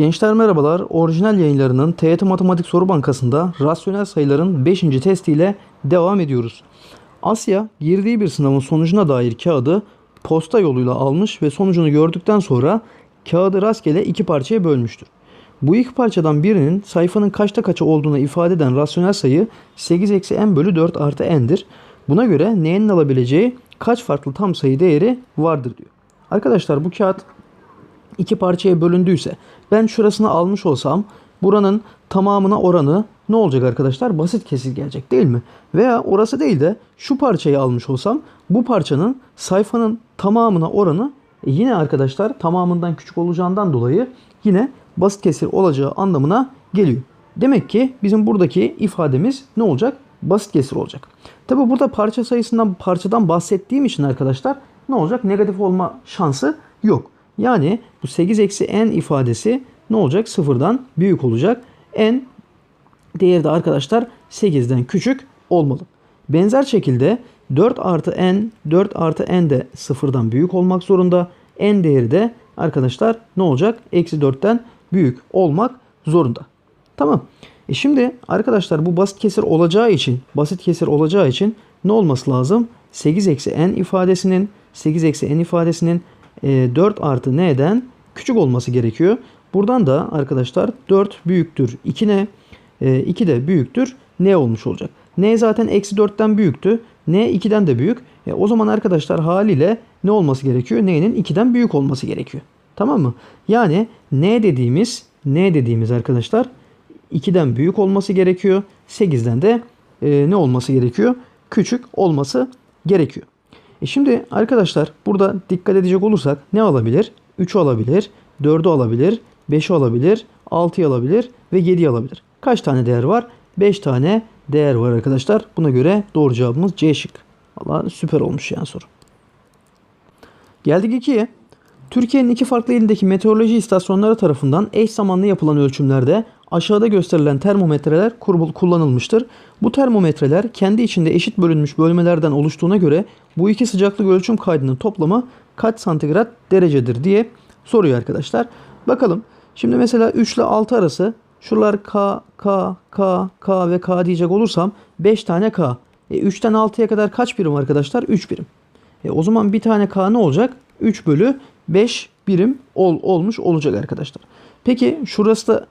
Gençler merhabalar. Orijinal yayınlarının TYT Matematik Soru Bankası'nda rasyonel sayıların 5. testiyle devam ediyoruz. Asya girdiği bir sınavın sonucuna dair kağıdı posta yoluyla almış ve sonucunu gördükten sonra kağıdı rastgele iki parçaya bölmüştür. Bu iki parçadan birinin sayfanın kaçta kaça olduğunu ifade eden rasyonel sayı 8 eksi n bölü 4 artı n'dir. Buna göre n'nin alabileceği kaç farklı tam sayı değeri vardır diyor. Arkadaşlar bu kağıt iki parçaya bölündüyse ben şurasını almış olsam buranın tamamına oranı ne olacak arkadaşlar? Basit kesir gelecek değil mi? Veya orası değil de şu parçayı almış olsam bu parçanın sayfanın tamamına oranı e, yine arkadaşlar tamamından küçük olacağından dolayı yine basit kesir olacağı anlamına geliyor. Demek ki bizim buradaki ifademiz ne olacak? Basit kesir olacak. Tabi burada parça sayısından parçadan bahsettiğim için arkadaşlar ne olacak? Negatif olma şansı yok. Yani bu 8 eksi n ifadesi ne olacak? Sıfırdan büyük olacak. n değeri de arkadaşlar 8'den küçük olmalı. Benzer şekilde 4 artı n, 4 artı n de sıfırdan büyük olmak zorunda. n değeri de arkadaşlar ne olacak? Eksi 4'ten büyük olmak zorunda. Tamam. E şimdi arkadaşlar bu basit kesir olacağı için, basit kesir olacağı için ne olması lazım? 8 eksi n ifadesinin 8 eksi n ifadesinin 4 artı n'den küçük olması gerekiyor. Buradan da arkadaşlar 4 büyüktür 2 n, e, 2 de büyüktür n olmuş olacak. n zaten eksi 4'ten büyüktü. n 2'den de büyük. E, o zaman arkadaşlar haliyle ne olması gerekiyor? n'nin 2'den büyük olması gerekiyor. Tamam mı? Yani n dediğimiz n dediğimiz arkadaşlar 2'den büyük olması gerekiyor. 8'den de e, ne olması gerekiyor? Küçük olması gerekiyor. E şimdi arkadaşlar burada dikkat edecek olursak ne alabilir? 3'ü alabilir, 4'ü alabilir, 5'i alabilir, 6'yı alabilir ve 7'yi alabilir. Kaç tane değer var? 5 tane değer var arkadaşlar. Buna göre doğru cevabımız C şık. Allah süper olmuş yani soru. Geldik 2'ye. Türkiye'nin iki farklı ilindeki meteoroloji istasyonları tarafından eş zamanlı yapılan ölçümlerde aşağıda gösterilen termometreler kullanılmıştır. Bu termometreler kendi içinde eşit bölünmüş bölmelerden oluştuğuna göre bu iki sıcaklık ölçüm kaydının toplamı kaç santigrat derecedir diye soruyor arkadaşlar. Bakalım. Şimdi mesela 3 ile 6 arası şuralar K, K, K, K ve K diyecek olursam 5 tane K. E 3'ten 6'ya kadar kaç birim arkadaşlar? 3 birim. E o zaman bir tane K ne olacak? 3 bölü 5 birim ol, olmuş olacak arkadaşlar. Peki şurası da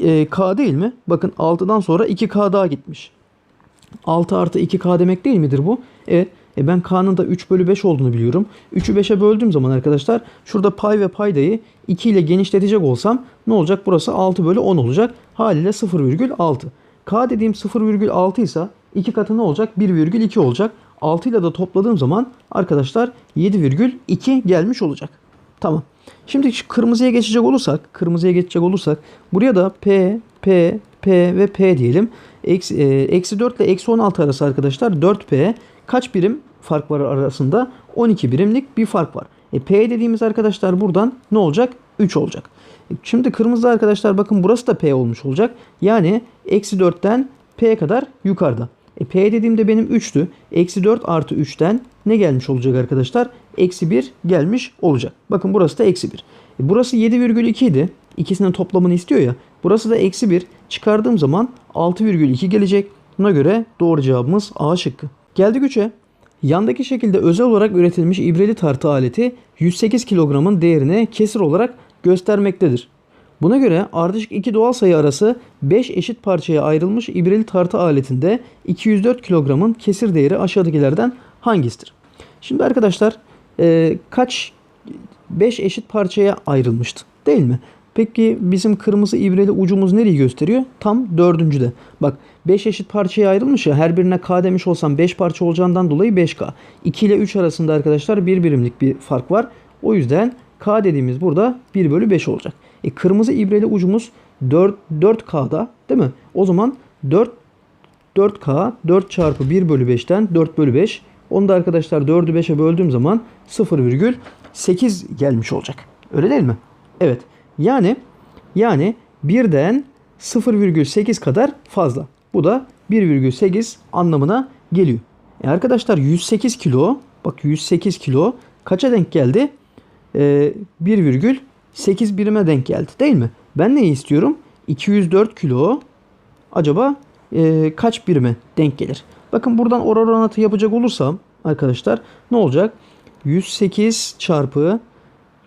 e, K değil mi? Bakın 6'dan sonra 2K daha gitmiş. 6 artı 2K demek değil midir bu? Evet. E ben K'nın da 3 bölü 5 olduğunu biliyorum. 3'ü 5'e böldüğüm zaman arkadaşlar şurada pay ve paydayı 2 ile genişletecek olsam ne olacak? Burası 6 bölü 10 olacak. Haliyle 0,6. K dediğim 0,6 ise 2 katı ne olacak? 1,2 olacak. 6 ile de topladığım zaman arkadaşlar 7,2 gelmiş olacak. Tamam. Şimdi kırmızıya geçecek olursak, kırmızıya geçecek olursak buraya da P, P, P ve P diyelim. Eksi, e, eksi 4 ile eksi 16 arası arkadaşlar 4P. Kaç birim fark var arasında? 12 birimlik bir fark var. E, P dediğimiz arkadaşlar buradan ne olacak? 3 olacak. E, şimdi kırmızı arkadaşlar bakın burası da P olmuş olacak. Yani eksi 4'ten P kadar yukarıda. E, P dediğimde benim 3'tü. Eksi 4 artı 3'ten ne gelmiş olacak arkadaşlar? Eksi 1 gelmiş olacak. Bakın burası da eksi 1. E, burası 7,2 idi. İkisinin toplamını istiyor ya. Burası da eksi 1. Çıkardığım zaman 6,2 gelecek. Buna göre doğru cevabımız A şıkkı. Geldik 3'e. Yandaki şekilde özel olarak üretilmiş ibreli tartı aleti 108 kilogramın değerini kesir olarak göstermektedir. Buna göre ardışık iki doğal sayı arası 5 eşit parçaya ayrılmış ibreli tartı aletinde 204 kilogramın kesir değeri aşağıdakilerden hangisidir? Şimdi arkadaşlar e, kaç 5 eşit parçaya ayrılmıştı değil mi? Peki bizim kırmızı ibreli ucumuz nereyi gösteriyor? Tam dördüncüde. Bak 5 eşit parçaya ayrılmış ya her birine K demiş olsam 5 parça olacağından dolayı 5K. 2 ile 3 arasında arkadaşlar 1 birimlik bir fark var. O yüzden K dediğimiz burada 1 bölü 5 olacak. E, kırmızı ibreli ucumuz 4, 4K'da değil mi? O zaman 4 4K 4 çarpı 1 bölü 5'ten 4 bölü 5. Onu da arkadaşlar 4'ü 5'e böldüğüm zaman 0,8 gelmiş olacak. Öyle değil mi? Evet. Yani yani 1'den 0,8 kadar fazla. Bu da 1,8 anlamına geliyor. E arkadaşlar 108 kilo bak 108 kilo kaça denk geldi? E, 1, 8 birime denk geldi değil mi? Ben neyi istiyorum? 204 kilo acaba e, kaç birime denk gelir? Bakın buradan oranatı yapacak olursam arkadaşlar ne olacak? 108 çarpı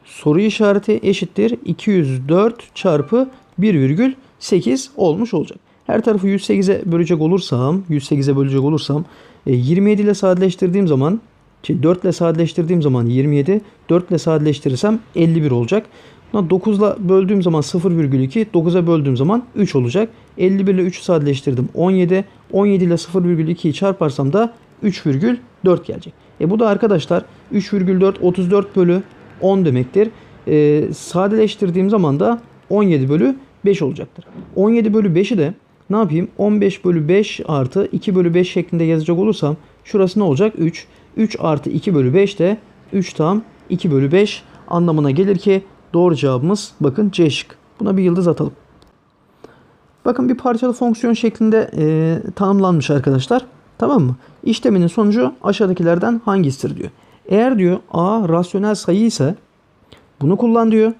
soru işareti eşittir 204 çarpı 1,8 olmuş olacak. Her tarafı 108'e bölecek olursam, 108'e bölecek olursam e, 27 ile sadeleştirdiğim zaman şey, 4 ile sadeleştirdiğim zaman 27, 4 ile sadeleştirirsem 51 olacak. 9 ile böldüğüm zaman 0,2, 9'a böldüğüm zaman 3 olacak. 51 ile 3'ü sadeleştirdim 17, 17 ile 0,2'yi çarparsam da 3,4 gelecek. E bu da arkadaşlar 3,4 34 bölü 10 demektir. E, sadeleştirdiğim zaman da 17 bölü 5 olacaktır. 17 bölü 5'i de ne yapayım? 15 bölü 5 artı 2 bölü 5 şeklinde yazacak olursam şurası ne olacak? 3. 3 artı 2 bölü 5 de 3 tam 2 bölü 5 anlamına gelir ki doğru cevabımız bakın C şık. Buna bir yıldız atalım. Bakın bir parçalı fonksiyon şeklinde e, tanımlanmış arkadaşlar. Tamam mı? İşleminin sonucu aşağıdakilerden hangisidir diyor. Eğer diyor A rasyonel sayı ise bunu kullan diyor.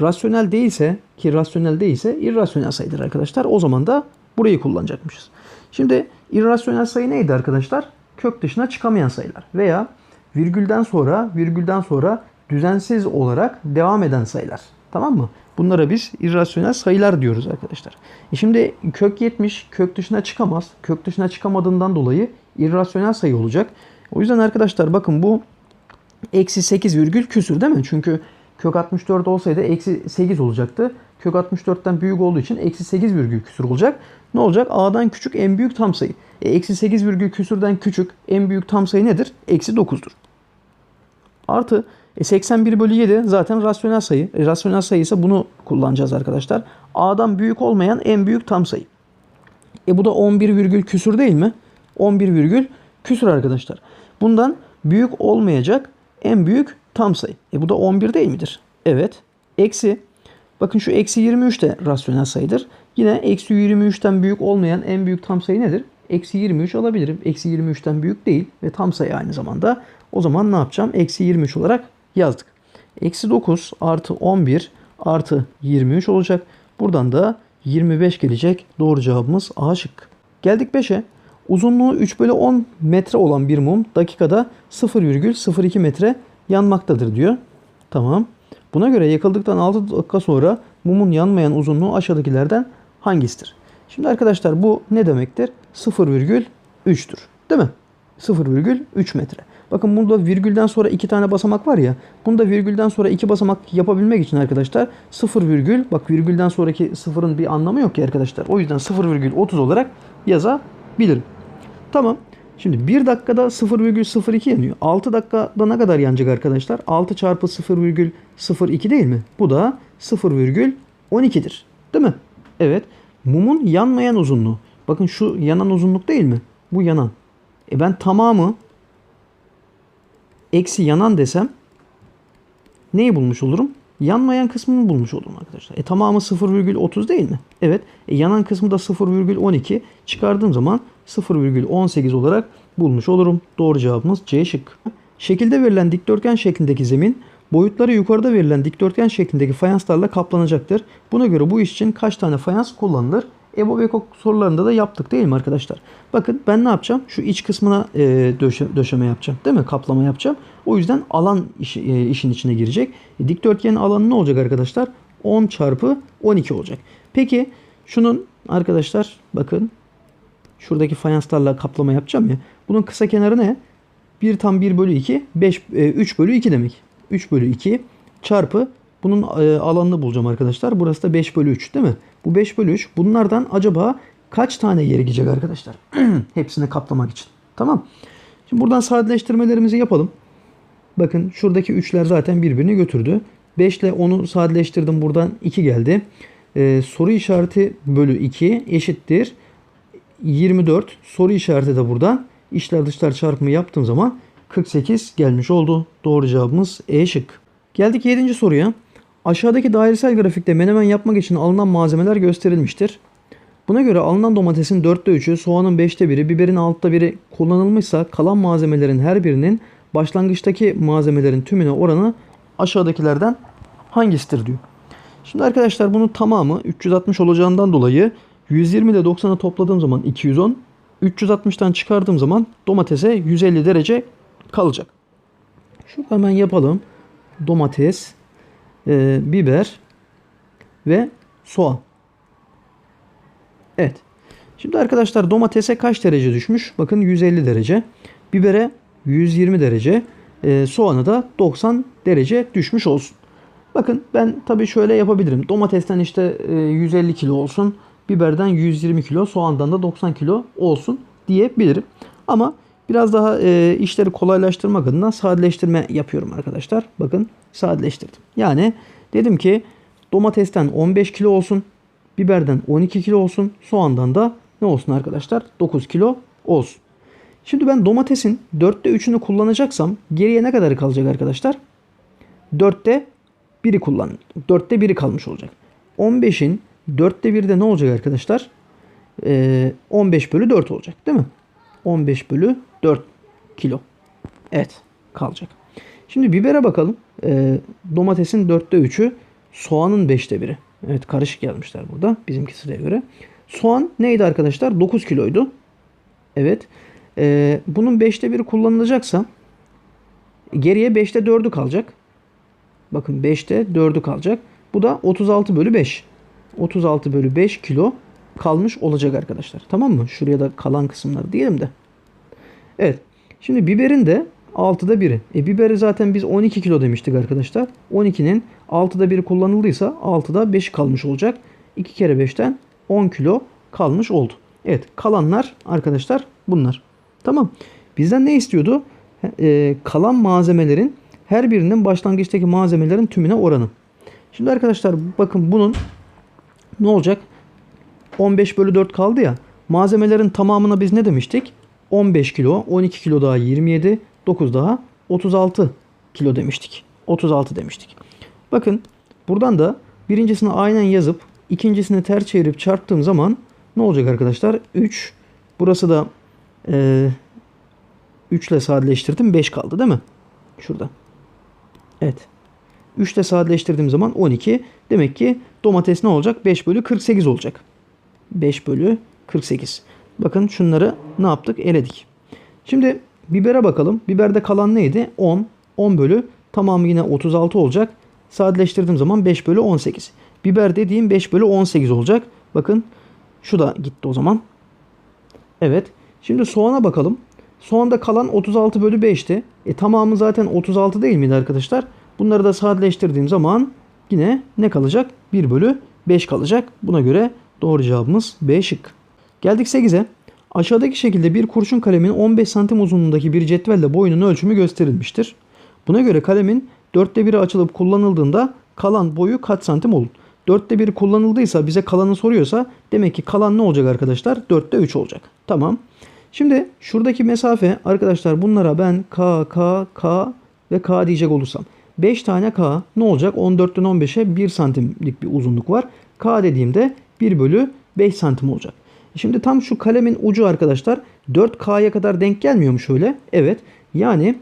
Rasyonel değilse ki rasyonel değilse irrasyonel sayıdır arkadaşlar. O zaman da burayı kullanacakmışız. Şimdi irrasyonel sayı neydi arkadaşlar? Kök dışına çıkamayan sayılar veya virgülden sonra virgülden sonra düzensiz olarak devam eden sayılar. Tamam mı? Bunlara biz irrasyonel sayılar diyoruz arkadaşlar. E şimdi kök 70 kök dışına çıkamaz. Kök dışına çıkamadığından dolayı irrasyonel sayı olacak. O yüzden arkadaşlar bakın bu eksi 8 virgül küsür değil mi? Çünkü kök 64 olsaydı eksi 8 olacaktı. Kök 64'ten büyük olduğu için eksi 8 virgül küsür olacak. Ne olacak? A'dan küçük en büyük tam sayı. E, eksi 8 virgül küsürden küçük en büyük tam sayı nedir? Eksi 9'dur. Artı e 81 bölü 7 zaten rasyonel sayı. E, rasyonel sayı ise bunu kullanacağız arkadaşlar. A'dan büyük olmayan en büyük tam sayı. E bu da 11 virgül küsür değil mi? 11 virgül küsür arkadaşlar. Bundan büyük olmayacak en büyük tam sayı. E bu da 11 değil midir? Evet. Eksi. Bakın şu eksi 23 de rasyonel sayıdır. Yine eksi 23'ten büyük olmayan en büyük tam sayı nedir? Eksi 23 alabilirim. Eksi 23'ten büyük değil ve tam sayı aynı zamanda. O zaman ne yapacağım? Eksi 23 olarak yazdık. Eksi 9 artı 11 artı 23 olacak. Buradan da 25 gelecek. Doğru cevabımız A şık. Geldik 5'e. Uzunluğu 3 bölü 10 metre olan bir mum dakikada 0,02 metre yanmaktadır diyor. Tamam. Buna göre yakıldıktan 6 dakika sonra mumun yanmayan uzunluğu aşağıdakilerden hangisidir? Şimdi arkadaşlar bu ne demektir? 0,3'tür. Değil mi? 0,3 metre. Bakın burada virgülden sonra iki tane basamak var ya. Bunda virgülden sonra iki basamak yapabilmek için arkadaşlar 0 virgül bak virgülden sonraki sıfırın bir anlamı yok ki arkadaşlar. O yüzden 0,30 olarak yazabilirim. Tamam. Şimdi 1 dakikada 0,02 yanıyor. 6 dakikada ne kadar yanacak arkadaşlar? 6 çarpı 0,02 değil mi? Bu da 0,12'dir. Değil mi? Evet. Mumun yanmayan uzunluğu. Bakın şu yanan uzunluk değil mi? Bu yanan. E ben tamamı eksi yanan desem neyi bulmuş olurum? Yanmayan kısmını bulmuş olurum arkadaşlar. E tamamı 0,30 değil mi? Evet. E yanan kısmı da 0,12. Çıkardığım zaman 0,18 olarak bulmuş olurum. Doğru cevabımız C şık. Şekilde verilen dikdörtgen şeklindeki zemin boyutları yukarıda verilen dikdörtgen şeklindeki fayanslarla kaplanacaktır. Buna göre bu iş için kaç tane fayans kullanılır? EBO ve EKOK sorularında da yaptık değil mi arkadaşlar? Bakın ben ne yapacağım? Şu iç kısmına e, döşe, döşeme yapacağım. Değil mi? Kaplama yapacağım. O yüzden alan iş, e, işin içine girecek. E, dikdörtgenin alanı ne olacak arkadaşlar? 10 çarpı 12 olacak. Peki şunun arkadaşlar bakın şuradaki fayanslarla kaplama yapacağım ya. Bunun kısa kenarı ne? 1 tam 1 bölü 2 5, e, 3 bölü 2 demek. 3 bölü 2 çarpı bunun e, alanını bulacağım arkadaşlar. Burası da 5 bölü 3 değil mi? Bu 5 bölü 3. Bunlardan acaba kaç tane yeri gidecek arkadaşlar? Hepsini kaplamak için. Tamam. Şimdi buradan sadeleştirmelerimizi yapalım. Bakın şuradaki 3'ler zaten birbirini götürdü. 5 ile 10'u sadeleştirdim. Buradan 2 geldi. Ee, soru işareti bölü 2 eşittir. 24 soru işareti de buradan. İşler dışlar çarpımı yaptığım zaman 48 gelmiş oldu. Doğru cevabımız E şık. Geldik 7. soruya. Aşağıdaki dairesel grafikte menemen yapmak için alınan malzemeler gösterilmiştir. Buna göre alınan domatesin 4'te 3'ü, soğanın 5'te 1'i, biberin 6'da 1'i kullanılmışsa kalan malzemelerin her birinin başlangıçtaki malzemelerin tümüne oranı aşağıdakilerden hangisidir diyor. Şimdi arkadaşlar bunun tamamı 360 olacağından dolayı 120 ile 90'ı topladığım zaman 210. 360'tan çıkardığım zaman domatese 150 derece kalacak. Şurada hemen yapalım. Domates, e, biber ve soğan. Evet. Şimdi arkadaşlar domatese kaç derece düşmüş? Bakın 150 derece. Bibere 120 derece. E, soğanı da 90 derece düşmüş olsun. Bakın ben tabii şöyle yapabilirim. Domatesten işte e, 150 kilo olsun. Biberden 120 kilo. Soğandan da 90 kilo olsun diyebilirim. Ama biraz daha e, işleri kolaylaştırmak adına sadeleştirme yapıyorum arkadaşlar. Bakın sadeleştirdim. Yani dedim ki domatesten 15 kilo olsun. Biberden 12 kilo olsun. Soğandan da ne olsun arkadaşlar? 9 kilo olsun. Şimdi ben domatesin 4'te 3'ünü kullanacaksam geriye ne kadar kalacak arkadaşlar? 4'te 1'i kullan. 4'te 1'i kalmış olacak. 15'in 4'te 1'de ne olacak arkadaşlar? Ee, 15 bölü 4 olacak değil mi? 15 bölü 4 kilo. Evet kalacak. Şimdi bibere bakalım. Ee, domatesin 4'te 3'ü soğanın 5'te 1'i. Evet karışık yazmışlar burada bizimki sıraya göre. Soğan neydi arkadaşlar? 9 kiloydu. Evet. Ee, bunun 5'te 1'i kullanılacaksa geriye 5'te 4'ü kalacak. Bakın 5'te 4'ü kalacak. Bu da 36 bölü 5. 36 bölü 5 kilo kalmış olacak arkadaşlar. Tamam mı? Şuraya da kalan kısımları diyelim de. Evet. Şimdi biberin de 6'da 1'i. E biberi zaten biz 12 kilo demiştik arkadaşlar. 12'nin 6'da 1'i kullanıldıysa 6'da 5 kalmış olacak. 2 kere 5'ten 10 kilo kalmış oldu. Evet kalanlar arkadaşlar bunlar. Tamam. Bizden ne istiyordu? Ee, kalan malzemelerin her birinin başlangıçtaki malzemelerin tümüne oranı. Şimdi arkadaşlar bakın bunun ne olacak? 15 bölü 4 kaldı ya. Malzemelerin tamamına biz ne demiştik? 15 kilo, 12 kilo daha 27, 9 daha 36 kilo demiştik. 36 demiştik. Bakın buradan da birincisini aynen yazıp ikincisini ters çevirip çarptığım zaman ne olacak arkadaşlar? 3. Burası da e, 3 ile sadeleştirdim. 5 kaldı değil mi? Şurada. Evet. 3 ile sadeleştirdiğim zaman 12. Demek ki domates ne olacak? 5 bölü 48 olacak. 5 bölü 48. Bakın şunları ne yaptık? Eledik. Şimdi bibere bakalım. Biberde kalan neydi? 10. 10 bölü tamamı yine 36 olacak. Sadeleştirdiğim zaman 5 bölü 18. Biber dediğim 5 bölü 18 olacak. Bakın şu da gitti o zaman. Evet. Şimdi soğana bakalım. Soğanda kalan 36 bölü 5'ti. E tamamı zaten 36 değil miydi arkadaşlar? Bunları da sadeleştirdiğim zaman yine ne kalacak? 1 bölü 5 kalacak. Buna göre doğru cevabımız B şık. Geldik 8'e. Aşağıdaki şekilde bir kurşun kalemin 15 santim uzunluğundaki bir cetvelle boyunun ölçümü gösterilmiştir. Buna göre kalemin dörtte biri açılıp kullanıldığında kalan boyu kaç santim olur? Dörtte biri kullanıldıysa bize kalanı soruyorsa demek ki kalan ne olacak arkadaşlar? Dörtte 3 olacak. Tamam. Şimdi şuradaki mesafe arkadaşlar bunlara ben K, K, K ve K diyecek olursam. 5 tane K ne olacak? 14'ten 15'e 1 santimlik bir uzunluk var. K dediğimde 1 bölü 5 santim olacak. Şimdi tam şu kalemin ucu arkadaşlar 4K'ya kadar denk gelmiyor mu şöyle? Evet. Yani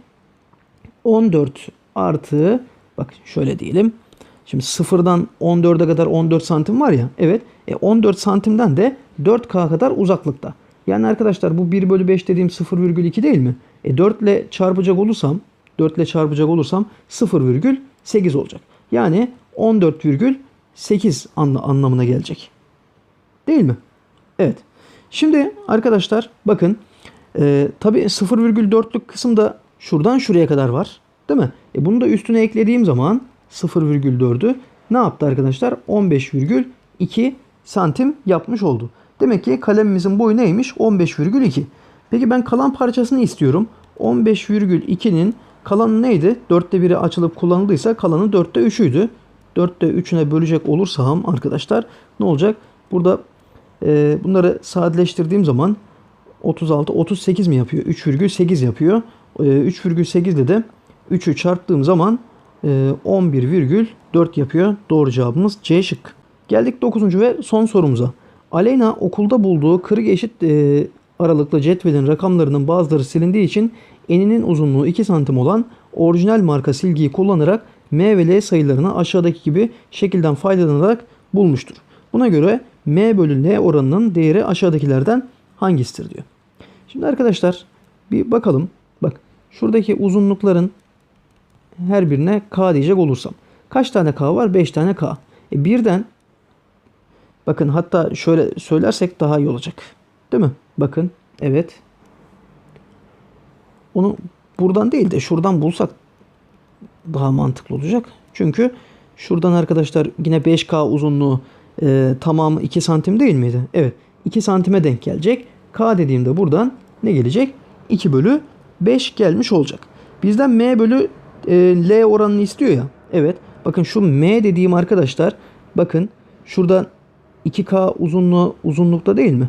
14 artı bak şöyle diyelim. Şimdi sıfırdan 14'e kadar 14 santim var ya. Evet. E 14 santimden de 4K kadar uzaklıkta. Yani arkadaşlar bu 1 bölü 5 dediğim 0,2 değil mi? E 4 ile çarpacak olursam 4 ile çarpacak olursam 0,8 olacak. Yani 14,8 anla, anlamına gelecek. Değil mi? Evet. Şimdi arkadaşlar bakın e, tabi 0,4'lük kısım da şuradan şuraya kadar var. Değil mi? E bunu da üstüne eklediğim zaman 0,4'ü ne yaptı arkadaşlar? 15,2 santim yapmış oldu. Demek ki kalemimizin boyu neymiş? 15,2. Peki ben kalan parçasını istiyorum. 15,2'nin kalanı neydi? 4'te 1'i açılıp kullanıldıysa kalanı 4'te 3'üydü. 4'te 3'üne bölecek olursam arkadaşlar ne olacak? Burada e, bunları sadeleştirdiğim zaman 36, 38 mi yapıyor? 3,8 yapıyor. E, 3,8 ile de 3'ü çarptığım zaman e, 11,4 yapıyor. Doğru cevabımız C şık. Geldik 9. ve son sorumuza. Aleyna okulda bulduğu kırık eşit e, aralıklı cetvelin rakamlarının bazıları silindiği için eninin uzunluğu 2 santim olan orijinal marka silgiyi kullanarak M ve L sayılarını aşağıdaki gibi şekilden faydalanarak bulmuştur. Buna göre M bölü L oranının değeri aşağıdakilerden hangisidir diyor. Şimdi arkadaşlar bir bakalım. Bak şuradaki uzunlukların her birine K diyecek olursam. Kaç tane K var? 5 tane K. E birden bakın hatta şöyle söylersek daha iyi olacak. Değil mi? Bakın evet. Onu buradan değil de şuradan bulsak daha mantıklı olacak. Çünkü şuradan arkadaşlar yine 5K uzunluğu e, tamamı 2 santim değil miydi? Evet. 2 santime denk gelecek. K dediğimde buradan ne gelecek? 2 bölü 5 gelmiş olacak. Bizden M bölü e, L oranını istiyor ya. Evet. Bakın şu M dediğim arkadaşlar bakın şurada 2K uzunluğu uzunlukta değil mi?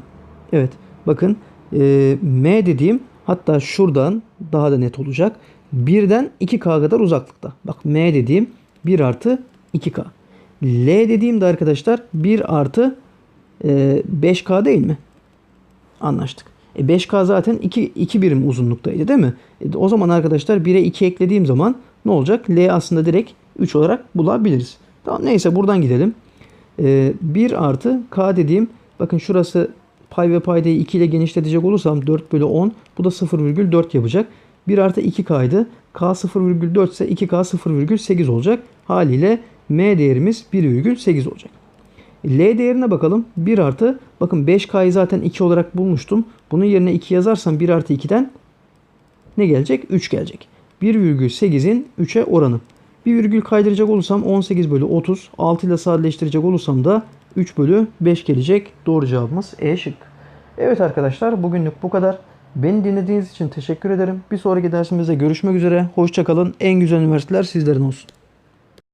Evet. Bakın e, M dediğim hatta şuradan daha da net olacak. 1'den 2K kadar uzaklıkta. Bak M dediğim 1 artı 2K. L dediğim de arkadaşlar 1 artı e, 5K değil mi? Anlaştık. E 5K zaten 2, 2 birim uzunluktaydı değil mi? E o zaman arkadaşlar 1'e 2 eklediğim zaman ne olacak? L aslında direkt 3 olarak bulabiliriz. Tamam neyse buradan gidelim. E, 1 artı K dediğim bakın şurası pay ve paydayı 2 ile genişletecek olursam 4 bölü 10 bu da 0,4 yapacak. 1 artı 2K'ydı. K 0,4 ise 2K 0,8 olacak. Haliyle M değerimiz 1,8 olacak. L değerine bakalım. 1 artı bakın 5K'yı zaten 2 olarak bulmuştum. Bunun yerine 2 yazarsam 1 artı 2'den ne gelecek? 3 gelecek. 1,8'in 3'e oranı. Bir virgül kaydıracak olursam 18 bölü 30. 6 ile sadeleştirecek olursam da 3 bölü 5 gelecek. Doğru cevabımız E şık. Evet arkadaşlar bugünlük bu kadar. Beni dinlediğiniz için teşekkür ederim. Bir sonraki dersimizde görüşmek üzere. Hoşçakalın. En güzel üniversiteler sizlerin olsun.